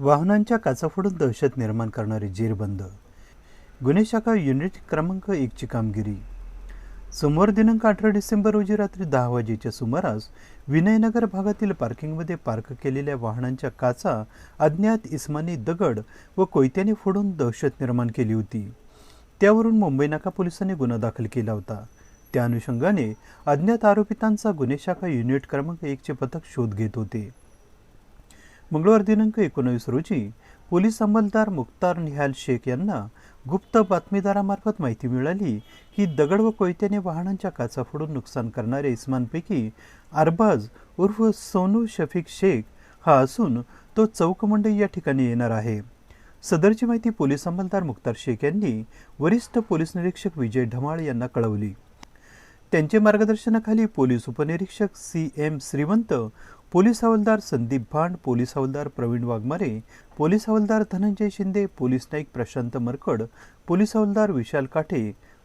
वाहनांच्या काचा फोडून दहशत निर्माण करणारे जेरबंद. गुन्हे शाखा युनिट क्रमांक एकची कामगिरी. सोमवार दिनांक अठरा डिसेंबर रोजी रात्री दहा वाजेच्या सुमारास विनयनगर भागातील पार्किंगमध्ये पार्क केलेल्या वाहनांच्या काचा अज्ञात इस्मानी दगड व कोयत्याने फोडून दहशत निर्माण केली होती. त्यावरून मुंबई नाका पोलिसांनी गुन्हा दाखल केला होता. त्या अनुषंगाने अज्ञात आरोपितांचा गुन्हे शाखा युनिट क्रमांक एकचे पथक शोध घेत होते. मंगळवार दिनांक एकोणावीस रोजी पोलीस अंमलदार मुख्तार निहाल शेख यांना गुप्त बातमीदारामार्फत माहिती मिळाली. की दगड व कोयत्याने वाहनांच्या काचा फोडून नुकसान करणाऱ्या इस्मानपैकी अरबाज उर्फ सोनू शफीक शेख हा असून तो चौकमंडई या ठिकाणी येणार आहे. सदरची माहिती पोलीस अंमलदार मुख्तार शेख यांनी वरिष्ठ पोलीस निरीक्षक विजय ढमाळ यांना कळवली. त्यांचे मार्गदर्शनाखाली पोलीस उपनिरीक्षक सी एम श्रीवंत पोलीस हवालदार संदीप भांड पोलीस हवालदार प्रवीण वाघमारे पोलीस हवालदार धनंजय शिंदे पोलीस नाईक प्रशांत मरकड पोलीस हवालदार विशाल काठे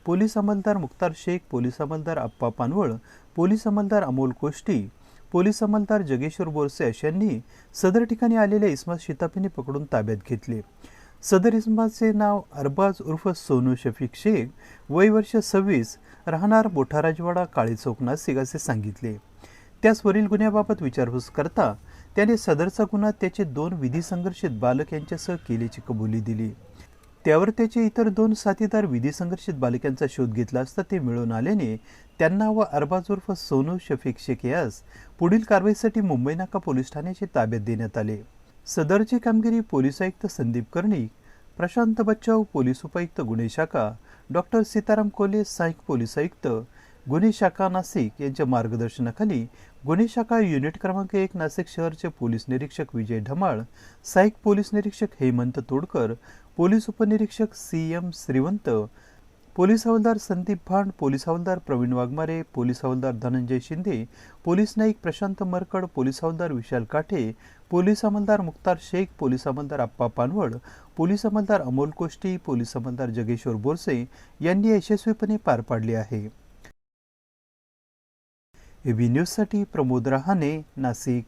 पोलीस अंमलदार मुक्तार शेख पोलीस अंमलदार आप्पा पानवळ पोलीस अंमलदार अमोल कोष्टी पोलीस अंमलदार जगेश्वर बोरसे अशांनी सदर ठिकाणी आलेल्या इस्मात शितापीने पकडून ताब्यात घेतले. सदर इस्माचे नाव अरबाज उर्फ सोनू शफीक शेख वय वर्ष सव्वीस राहणार मोठाराजवाडा काळी चौक नाशिक असे सांगितले. त्यास वरील गुन्ह्याबाबत विचारपूस करता त्याने सदरचा गुन्हा त्याचे दोन विधी संघर्षित बालक यांच्यासह केल्याची कबुली दिली. त्यावर त्याचे इतर दोन साथीदार विधी संघर्षित बालकांचा शोध घेतला असता ते मिळून आल्याने त्यांना व अरबाज उर्फ सोनू शफीक शेख यास पुढील कारवाईसाठी मुंबई नाका पोलीस ठाण्याचे ताब्यात देण्यात आले. सदरची कामगिरी पोलीस आयुक्त संदीप कर्णिक प्रशांत बच्चाव पोलीस उपायुक्त गुन्हे शाखा डॉक्टर सीताराम कोले सहाय्यक पोलीस आयुक्त गुन्हे शाखा नाशिक यांच्या मार्गदर्शनाखाली गुन्हे शाखा युनिट क्रमांक एक नाशिक शहरचे पोलीस निरीक्षक विजय ढमाळ सहाय्यक पोलीस निरीक्षक हेमंत तोडकर पोलीस उपनिरीक्षक सी एम श्रीवंत पोलीस हवालदार संदीप भांड पोलीस हवालदार प्रवीण वाघमारे पोलीस हवालदार धनंजय शिंदे पोलीस नाईक प्रशांत मरकड पोलीस हवालदार विशाल काठे पोलीस अंमलदार मुक्तार शेख पोलीस अंमलदार आप्पा पानवड पोलीस अंमलदार अमोल कोष्टी पोलीस अंमलदार जगेश्वर बोरसे यांनी यशस्वीपणे पार पाडले आहे. एबी न्यूजसाठी प्रमोद रहाणे नाशिक.